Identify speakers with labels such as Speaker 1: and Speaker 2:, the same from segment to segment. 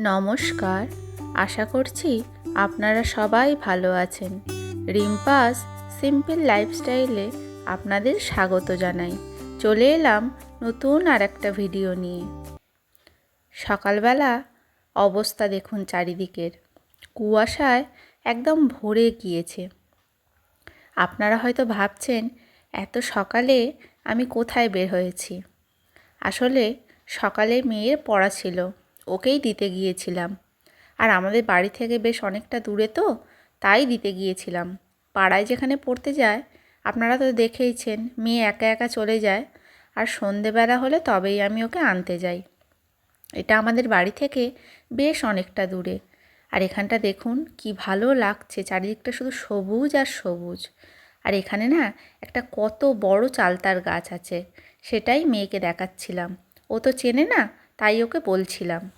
Speaker 1: নমস্কার। আশা করছি আপনারা সবাই ভালো আছেন। রিম্পাস সিম্পল লাইফস্টাইলে আপনাদের স্বাগত জানাই। চলে এলাম নতুন আর একটা ভিডিও নিয়ে। সকালবেলা অবস্থা দেখুন চারিদিকের। কুয়াশায় একদম ভরে গিয়েছে। আপনারা হয়তো ভাবছেন, এত সকালে আমি কোথায় বের হয়েছি? আসলে সকালে মেয়ের পড়া ছিল। ওকেই দিতে গিয়েছিলাম। আর আমাদের বাড়ি থেকে বেশ অনেকটা দূরে তো, তাই দিতে গিয়েছিলাম। পাড়ায় যেখানে পড়তে যায়, আপনারা তো দেখেইছেন, মেয়ে একা একা চলে যায়। আর সন্ধেবেলা হলে তবেই আমি ওকে আনতে যাই। এটা আমাদের বাড়ি থেকে বেশ অনেকটা দূরে। আর এখানটা দেখুন, কি ভালো লাগছে, চারিদিকটা শুধু সবুজ আর সবুজ। আর এখানে না, একটা কত বড় চালতার গাছ আছে, সেটাই মেয়েকে দেখাচ্ছিলাম। ও তো চেনে না, তাই ওকে বলছিলাম।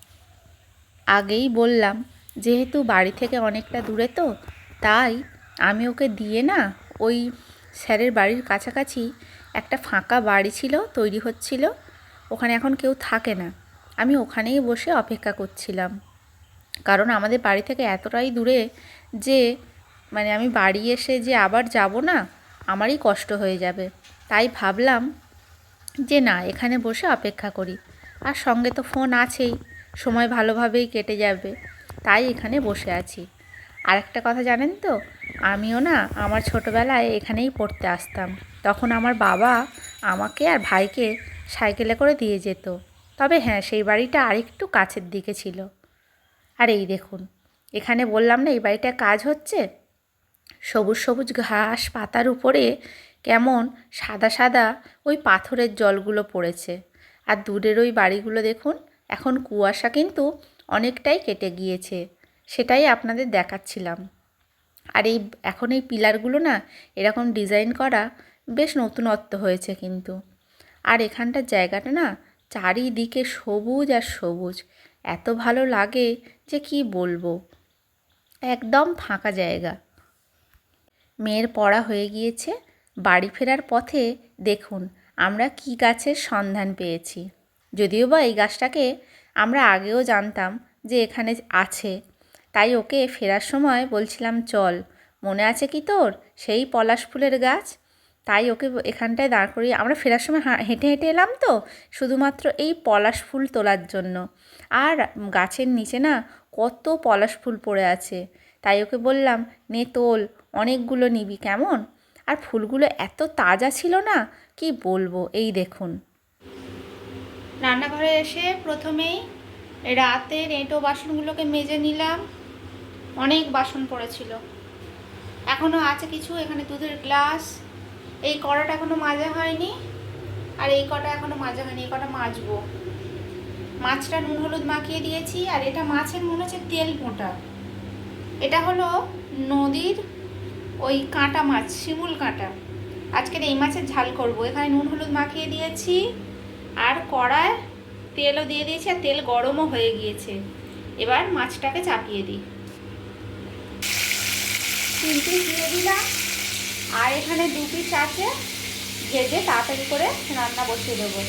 Speaker 1: আগেই বললাম, যেহেতু বাড়ি থেকে অনেকটা দূরে তো, তাই আমি ওকে দিয়ে না ওই স্যারের বাড়ির কাছাকাছি একটা ফাঁকা বাড়ি ছিল, তৈরি হচ্ছিল। ওখানে এখন কেউ থাকে না। আমি ওখানেই বসে অপেক্ষা করছিলাম। কারণ আমাদের বাড়ি থেকে এতটাই দূরে যে মানে আমি বাড়ি এসে যে আবার যাব না, আমারই কষ্ট হয়ে যাবে। তাই ভাবলাম যে না, এখানে বসে অপেক্ষা করি। আর সঙ্গে তো ফোন আছেই। সময় ভালোভাবেই কেটে যাবে। তাই এখানে বসে আছি। আর একটা কথা জানেন তো, আমিও না আমার ছোটোবেলায় এখানেই পড়তে আসতাম। তখন আমার বাবা আমাকে আর ভাইকে সাইকেলে করে দিয়ে যেত। তবে হ্যাঁ সেই বাড়িটা আরেকটু কাছের দিকে ছিল। আর এই দেখুন, এখানে বললাম না এই বাড়িটা কাজ হচ্ছে? সবুজ সবুজ ঘাস পাতার উপরে কেমন সাদা সাদা ওই পাথরের জলগুলো পড়েছে। আর দূরের ওই বাড়িগুলো দেখুন এখন কুয়াশা কিন্তু অনেকটাই কেটে গিয়েছে, সেটাই আপনাদের দেখাচ্ছিলাম। আর এই, এখন এই পিলারগুলো না, এরকম ডিজাইন করা বেশ নতুনত্ব হয়েছে কিন্তু। আর এখানটার জায়গাটা না, চারিদিকে সবুজ আর সবুজ, এত ভালো লাগে যে কি বলব। একদম ফাঁকা জায়গা। মেয়ের পড়া হয়ে গিয়েছে, বাড়ি ফেরার পথে দেখুন, আমরা কি গাছের সন্ধান পেয়েছি। যদিও বা এই গাছটাকে আমরা আগেও জানতাম যে এখানে আছে। তাই ওকে ফেরার সময় বলছিলাম, চল, মনে আছে কি তোর? সেই পলাশ ফুলের গাছ? তাই ওকে এখানটায় দাঁড় করিয়ে আমরা ফেরার সময় হেঁটে হেঁটে এলাম তো, শুধুমাত্র এই পলাশ ফুল তোলার জন্য। আর গাছের নিচে না কত পলাশ ফুল পড়ে আছে। তাই ওকে বললাম, নে তোল, অনেকগুলো নিবি কেমন? আর ফুলগুলো এত তাজা ছিল না, কি বলব? এই দেখুন। রান্নাঘরে এসে প্রথমেই রাতের এঁটো বাসনগুলোকে মেজে নিলাম। অনেক বাসন পড়েছিল। এখনও আছে কিছু, এখানে দুধের গ্লাস। এই কড়াটা এখনও মাজা হয়নি আর এই কটা এখনও মাজা হয়নি, এই কটা মাজবো। মাছটা নুন হলুদ মাখিয়ে দিয়েছি আর এটা মাছের মনে হচ্ছে তেল মোটা। এটা হলো নদীর ওই কাঁটা মাছ, শিমুল কাঁটা। আজকের এই মাছের ঝাল করব। এখানে নুন হলুদ মাখিয়ে দিয়েছি। আর কড়ায় তেলও দিয়ে দিয়েছি আর তেল গরমও হয়ে গিয়েছে। এবার মাছটাকে চাপিয়ে দিই। তিন পিস দিয়ে দিলাম। আর এখানে দু পিস আছে। ভেজে তাড়াতাড়ি করে রান্না বসিয়ে দেবো।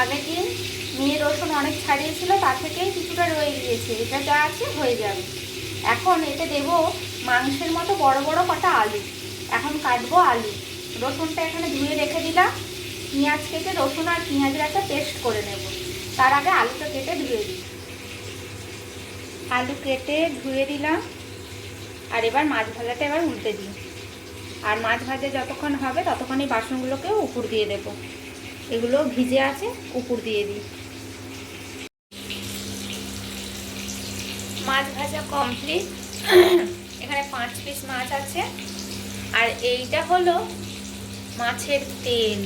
Speaker 1: আগের দিন মেয়ে রসুন অনেক ছাড়িয়েছিল, তার থেকেই কিছুটা রয়ে গিয়েছে। এটা যা আছে হয়ে যাবে। এখন এতে দেব মাংসের মতো বড় বড় কটা আলু। এখন কাটবো আলু। রসুনটা এখানে ধুয়ে রেখে দিলাম। পেঁয়াজ কেটে রসুন আর পেঁয়াজের একটা পেস্ট করে নেব। তার আগে আলুটা কেটে ধুয়ে দিই আলু কেটে ধুয়ে দিলাম। আর এবার মাছ ভাজাটা এবার উল্টে দিই। আর মাছ ভাজা যতক্ষণ হবে ততক্ষণ এই বাসনগুলোকেও উপর দিয়ে দেবো। এগুলো ভিজে আছে, উপর দিয়ে দিই। মাছ ভাজা কমপ্লিট এখানে পাঁচ পিস মাছ আছে। আর এইটা হলো মাছের তেল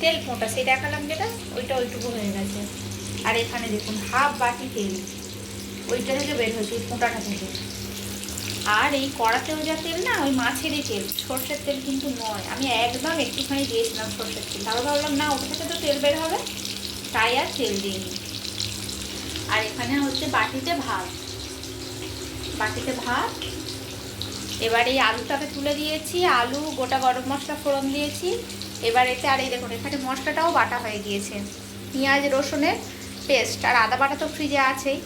Speaker 1: তেল ফোঁটা সেই দেখালাম যেটা? ওইটা ওইটুকু হয়ে গেছে। আর এখানে দেখুন, হাফ বাটি তেল। ওইটা থেকে বের হয়েছে, ওই ফোঁটাটা থেকে। আর এই কড়াতেও যা তেল না, ওই মাছেরই তেল। সর্ষের তেল কিন্তু নয়। আমি একদম একটুখানি দিয়েছিলাম সর্ষের তেল। তারপর ভাবলাম, না, ওটা থেকে তো তেল বের হবে। তাই আর তেল দিইনি। আর এখানে হচ্ছে বাটিতে ভাত। বাটিতে ভাত এবার এই আলুটাকে তুলে দিয়েছি, আলু, গোটা গরম মশলা ফোড়ন দিয়েছি। এবার এতে আর এই দেখুন, এখানে মশলাটাও বাটা হয়ে গিয়েছে। পেঁয়াজ, রসুনের পেস্ট আর আদা বাটা তো ফ্রিজে আছেই।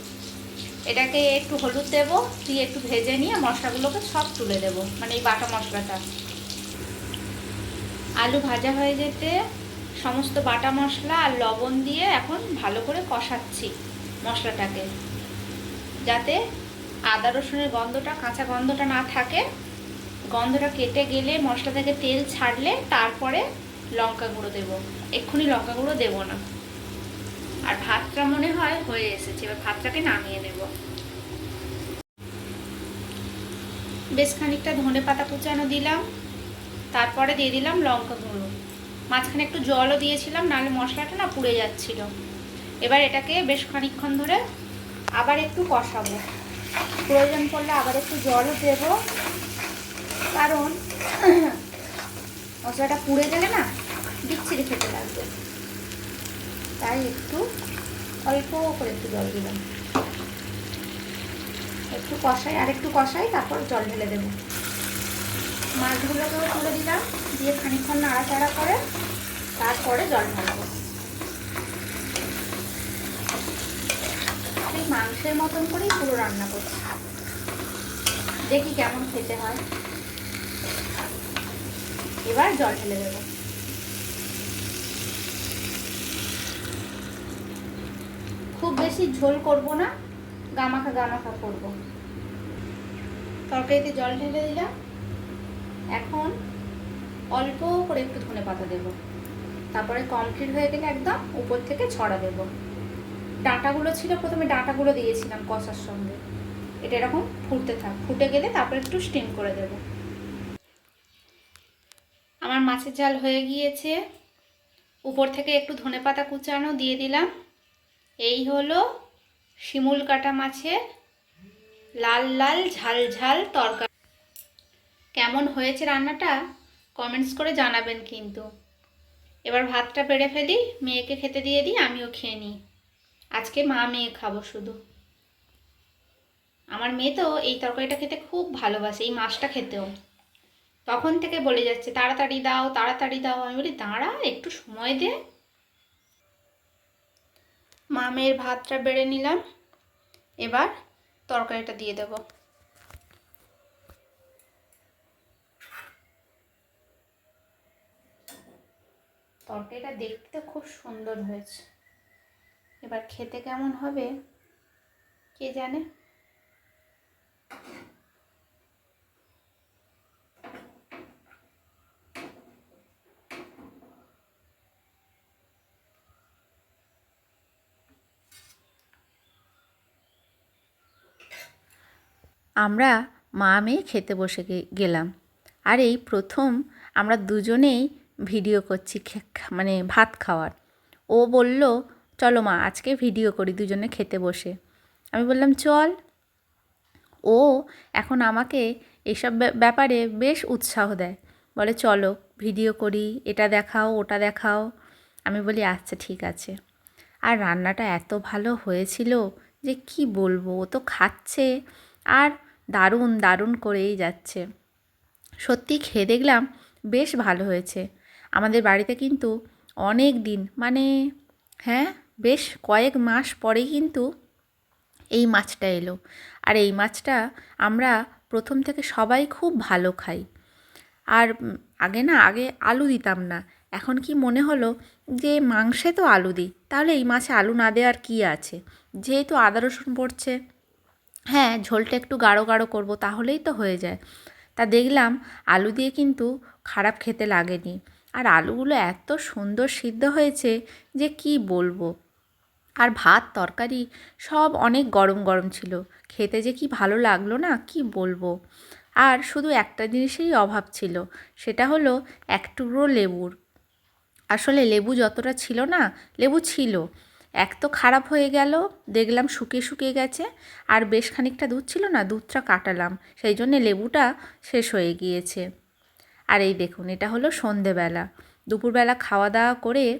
Speaker 1: এটাকে একটু হলুদ দেবো, দিয়ে একটু ভেজে নিয়ে মশলাগুলোকে সব তুলে দেব মানে এই বাটা মশলাটা। আলু ভাজা হয়ে যেতে সমস্ত বাটা মশলা আর লবণ দিয়ে এখন ভালো করে কষাচ্ছি মশলাটাকে, যাতে আদা রসুনের গন্ধটা, কাঁচা গন্ধটা না থাকে। গন্ধটা কেটে গেলে মশলা থেকে তেল ছাড়লে তারপরে লঙ্কা গুঁড়ো দেবো। এক্ষুনি লঙ্কা গুঁড়ো দেবো না। আর ভাতটা মনে হয় হয়ে এসেছে, এবার ভাতটাকে নামিয়ে নেব। বেশ খানিকটা ধনে পাতা কুচানো দিলাম, তারপরে দিয়ে দিলাম লঙ্কা গুঁড়ো। মাঝখানে একটু জলও দিয়েছিলাম, নাহলে মশলাটা না পুড়ে যাচ্ছিল। এবার এটাকে বেশ খানিকক্ষণ ধরে আবার একটু কষাবো। প্রয়োজন পড়লে আবার একটু জলও দেবো। কারণ মশলাটা পুড়ে গেলে না বিচ্ছিরি খেতে লাগবে। তাই একটু অল্প করে একটু জল দিলাম। একটু কষাই আর একটু কষাই, তারপর জল ঢেলে দেবো। মাছগুলোকেও তুলে দিলাম, দিয়ে খানিকক্ষণ নাড়াচাড়া করে তারপরে জল ঢালবো। এই মাংসের মতন করেই পুরো রান্না করছি। দেখি কেমন খেতে হয়। এবার জল ঢেলে দেবো। খুব বেশি ঝোল করব না, গামাখা গামাখা করব। তরকারিতে জল ঢেলে দিলাম। এখন অল্প করে একটু ধনে পাতা দেবো। তারপরে কমপ্লিট হয়ে গেলে একদম উপর থেকে ছড়া দেব। ডাঁটাগুলো ছিল, প্রথমে ডাঁটাগুলো দিয়েছিলাম কষার সঙ্গে। এটা এরকম ফুটতে থাক, ফুটে গেলে তারপর একটু স্টিম করে দেব। আমার মাছের ঝাল হয়ে গিয়েছে। উপর থেকে একটু ধনে পাতা কুচানো দিয়ে দিলাম। এই হলো শিমুল কাটা মাছের লাল লাল ঝাল ঝাল তরকারি। কেমন হয়েছে রান্নাটা? কমেন্টস করে জানাবেন কিন্তু। এবার ভাতটা বেড়ে ফেলি, মেয়েকে খেতে দিয়ে দিই, আমিও খেয়ে নিই। আজকে মা মেয়ে খাব শুধু। আমার মেয়ে তো এই তরকারিটা খেতে খুব ভালোবাসে, এই মাছটা খেতেও। তখন থেকে বলে যাচ্ছে, তাড়াতাড়ি দাও তাড়াতাড়ি দাও। আমি বলি, দাঁড়া, একটু সময় দে। মা মেয়ের ভাতটা বেড়ে নিলাম, এবার তরকারিটা দিয়ে দেব। তরকারিটা দেখতে খুব সুন্দর হয়েছে। এবার খেতে কেমন হবে? কে জানে? আমরা মা মেয়ে খেতে বসে গেলাম। আর এই প্রথম আমরা দুজনেই ভিডিও করছি মানে ভাত খাওয়ার। ও বলল চলো মা, আজকে ভিডিও করি দুজনে খেতে বসে। আমি বললাম, চল। ও এখন আমাকে এসব ব্যা- ব্যাপারে বেশ উৎসাহ দেয়। বলে, চলো ভিডিও করি, এটা দেখাও, ওটা দেখাও। আমি বলি আচ্ছা ঠিক আছে। আর রান্নাটা এত ভালো হয়েছিল যে কি বলব, ও তো খাচ্ছে আর দারুণ দারুণ করেই যাচ্ছে। সত্যি খেয়ে দেখলাম বেশ ভালো হয়েছে। আমাদের বাড়িতে কিন্তু অনেক দিন মানে হ্যাঁ? বেশ কয়েক মাস পরেই কিন্তু এই মাছটা এলো। আর এই মাছটা আমরা প্রথম থেকে সবাই খুব ভালো খাই। আর আগে না, আগে আলু দিতাম না। এখন কি মনে হলো যে মাংসে তো আলু দিই, তাহলে এই মাছে আলু না দেওয়ার কী আছে? যেহেতু আদা, রসুন পড়ছে হ্যাঁ ঝোলটা একটু গাঢ় গাঢ় করব তাহলেই তো হয়ে যায়। তা দেখলাম আলু দিয়ে কিন্তু খারাপ খেতে লাগেনি। আর আলুগুলো এত সুন্দর সিদ্ধ হয়েছে যে কি বলব? আর ভাত, তরকারি সব অনেক গরম গরম ছিল। খেতে যে কি ভালো লাগল না, কি বলব? আর শুধু একটা জিনিসেরই অভাব ছিল, সেটা হলো এক টুকরো লেবুর। আসলে লেবু যতটা ছিল না, লেবু ছিল। এক তো খারাপ হয়ে গেল, দেখলাম শুকিয়ে শুকিয়ে গেছে, আর বেশ খানিকটা দুধ ছিল না, দুধটা কাটালাম, সেই জন্যে লেবুটা শেষ হয়ে গিয়েছে। আর এই দেখুন, এটা হলো সন্ধেবেলা। দুপুরবেলা খাওয়া দাওয়া করে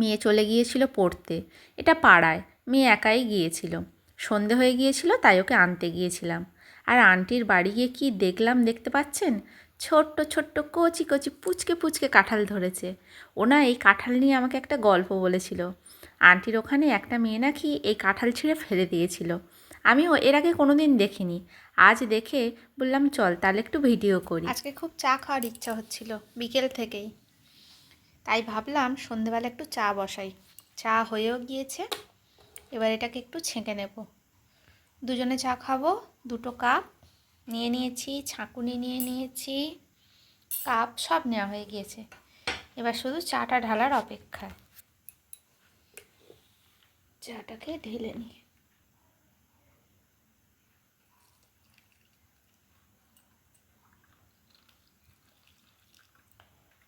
Speaker 1: মেয়ে চলে গিয়েছিল পড়তে। এটা পাড়ায়। মেয়ে একাই গিয়েছিল। সন্ধে হয়ে গিয়েছিল, তাই ওকে আনতে গিয়েছিলাম। আর আন্টির বাড়ি গিয়ে কি দেখলাম দেখতে পাচ্ছেন? ছোট্ট ছোট্ট কচি কচি, পুচকে পুচকে কাঁঠাল ধরেছে। ও না এই কাঁঠাল নিয়ে আমাকে একটা গল্প বলেছিল। আন্টির ওখানে একটা মেয়ে নাকি এই কাঁঠাল ছিঁড়ে ফেলে দিয়েছিল। আমিও এর আগে কোনো দিন দেখিনি। আজ দেখে বললাম, চল তাহলে একটু ভিডিও করি। আজকে খুব চা খাওয়ার ইচ্ছা হচ্ছিল, বিকেল থেকেই। তাই ভাবলাম সন্ধেবেলা একটু চা বসাই। চা হয়েও গিয়েছে, এবার এটাকে একটু ছেঁকে নেব। দুজনে চা খাব, দুটো কাপ নিয়ে নিয়েছি, ছাঁকুনি নিয়ে নিয়েছি, কাপ সব নেওয়া হয়ে গিয়েছে। এবার শুধু চাটা ঢালার অপেক্ষা চাটাকে ঢেলে নিই।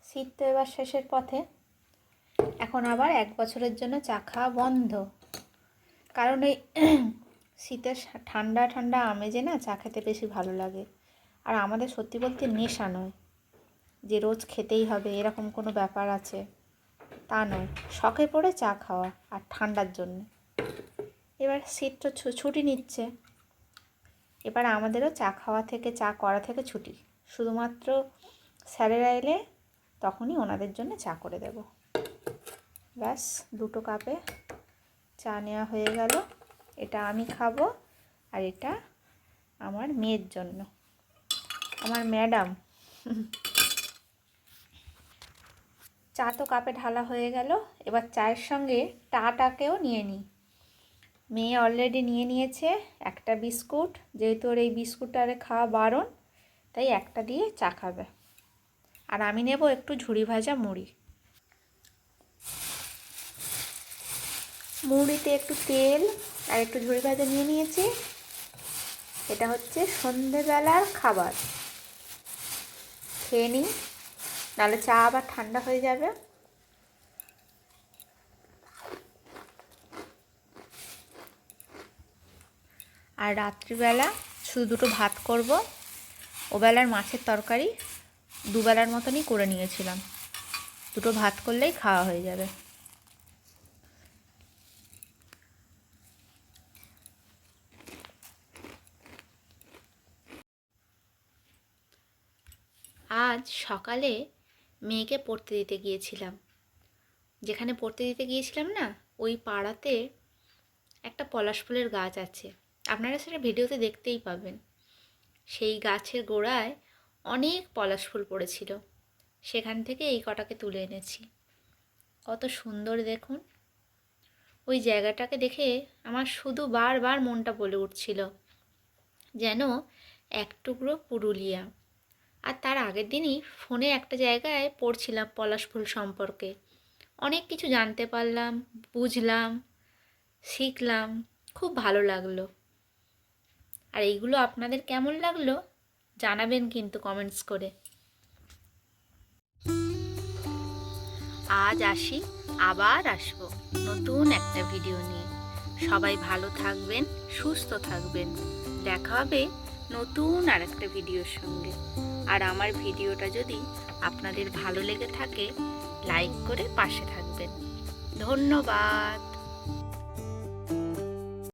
Speaker 1: শীত তো এবার শেষের পথে। এখন আবার এক বছরের জন্য চা খাওয়া বন্ধ। কারণ এই শীতের ঠান্ডা ঠান্ডা আমেজে না চা খেতে বেশি ভালো লাগে। আর আমাদের সত্যি বলতে নেশা নয়। যে রোজ খেতেই হবে, এরকম কোনো ব্যাপার আছে, তা নয়। শখে পড়ে চা খাওয়া আর ঠান্ডার জন্য। এবার শীত তো ছুটি নিচ্ছে। এবার আমাদেরও চা খাওয়া থেকে, চা করা থেকে ছুটি। শুধুমাত্র স্যারেরা এলে তখনই ওনাদের জন্য চা করে দেব। ব্যাস, দুটো কাপে চা নেওয়া হয়ে গেল। এটা আমি খাব আর এটা আমার মেয়ের জন্য। আমার ম্যাডাম। চা তো কাপে ঢালা হয়ে গেল। এবার চায়ের সঙ্গে টাটাকেও নিয়ে নিই। মেয়ে অলরেডি নিয়ে নিয়েছে একটা বিস্কুট। যেহেতু ওর এই বিস্কুটটারে খাওয়া বারণ, তাই একটা দিয়ে চা খাবে। আর আমি নেব একটু ঝুড়ি ভাজা মুড়ি। মুড়িতে একটু তেল আর একটু ঝুড়ি ভাজা নিয়ে নিয়েছি। এটা হচ্ছে সন্ধেবেলার খাবার। খেয়ে নিই, নাহলে চা আবার ঠান্ডা হয়ে যাবে। আর রাত্রিবেলা শুধু দুটো ভাত করব, ওবেলার মাছের তরকারি দুবেলার মতনই করে নিয়েছিলাম। দুটো ভাত করলেই খাওয়া হয়ে যাবে। আজ সকালে মেয়েকে পড়তে দিতে গিয়েছিলাম। যেখানে পড়তে দিতে গিয়েছিলাম না, ওই পাড়াতে একটা পলাশ ফুলের গাছ আছে। আপনারা সেটা ভিডিওতে দেখতেই পাবেন। সেই গাছের গোড়ায় অনেক পলাশ ফুল পড়েছিল। সেখান থেকে এই কটাকে তুলে এনেছি। কত সুন্দর দেখুন। ওই জায়গাটাকে দেখে আমার শুধু বারবার মনটা বলে উঠছিল যেন এক টুকরো পুরুলিয়া। আর তার আগের দিনই ফোনে একটা জায়গায় পড়ছিলাম পলাশ ফুল সম্পর্কে। অনেক কিছু জানতে পারলাম, বুঝলাম, শিখলাম, খুব ভালো লাগল। আর এইগুলো আপনাদের কেমন লাগল? জানাবেন কিন্তু কমেন্টস করে। আজ আসি, আবার আসব নতুন একটা ভিডিও নিয়ে। সবাই ভালো থাকবেন, সুস্থ থাকবেন। দেখা হবে নতুন আর একটা ভিডিওর সঙ্গে। আর আমার ভিডিওটা যদি আপনাদের ভালো লেগে থাকে লাইক করে পাশে থাকবেন। ধন্যবাদ।